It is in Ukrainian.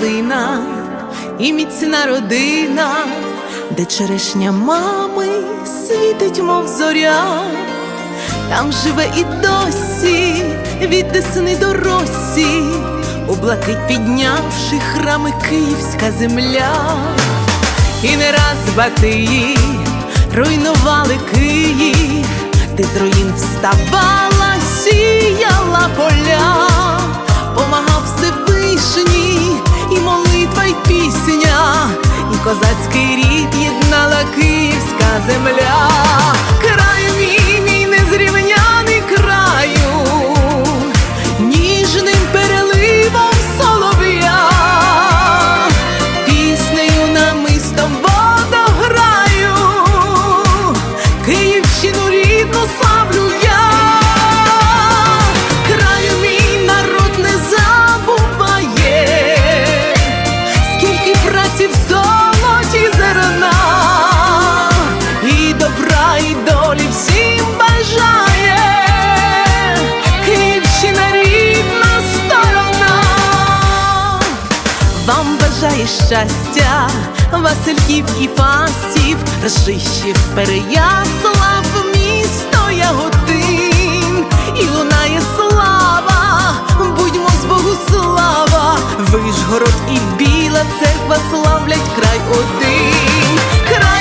калина і міцна родина, де черешня мами світить, мов зоря, там живе і досі від десни до росі, у блакить піднявши храми київська земля, і не раз батиї руйнували Київ, ти з руїн вставала, і козацький рід єднала київська земля, вам бажає щастя, Васильків і Фастів, Ржищів, Переяслав, місто Яготин, і лунає слава, будьмо з Богу слава, Вишгород і Біла церква славлять край один.